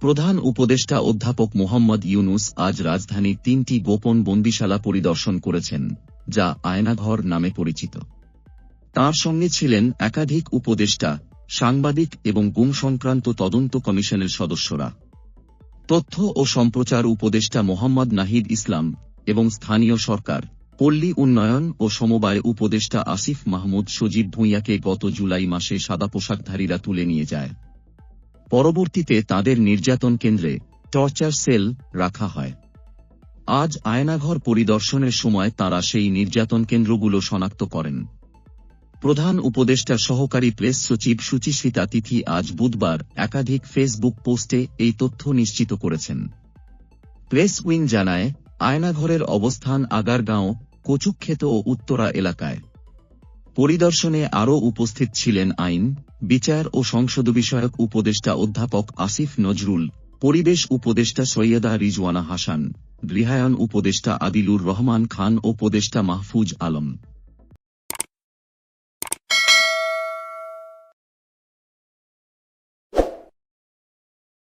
প্রধান উপদেষ্টা অধ্যাপক মোহাম্মদ ইউনুস আজ রাজধানীর তিনটি গোপন বন্দিশালা পরিদর্শন করেছেন, যা আয়নাঘর নামে পরিচিত। তার সঙ্গে ছিলেন একাধিক উপদেষ্টা, সাংবাদিক এবং গুম সংক্রান্ত তদন্ত কমিশনের সদস্যরা। তথ্য ও সম্প্রচার উপদেষ্টা মোহাম্মদ নাহিদ ইসলাম এবং স্থানীয় সরকার, পল্লী উন্নয়ন ও সমবায় উপদেষ্টা আসিফ মাহমুদ সজীব ভূঁইয়াকে গত জুলাই মাসে সাদা পোশাকধারীরা তুলে নিয়ে যায়। পরবর্তীতে তাদের নির্যাতন কেন্দ্রে টর্চার সেল রাখা হয়। আজ আয়নাঘর পরিদর্শনের সময় তারা সেই নির্যাতন কেন্দ্রগুলো শনাক্ত করেন। প্রধান উপদেষ্টা সহকারী প্রেস সচিব সুচিস্মিতা তিথি আজ বুধবার একাধিক ফেসবুক পোস্টে এই তথ্য নিশ্চিত করেছেন। প্রেস উইং জানায়, আয়নাঘরের অবস্থান আগারগাঁও, কচুক্ষেত ও উত্তরা এলাকায়। পরিদর্শনে আরও উপস্থিত ছিলেন আইন, বিচার ও সংসদ বিষয়ক উপদেষ্টা অধ্যাপক আসিফ নজরুল, পরিবেশ উপদেষ্টা সৈয়দা রিজওয়ানা হাসান, গৃহায়ন উপদেষ্টা আদিলুর রহমান খান ও উপদেষ্টা মাহফুজ আলম।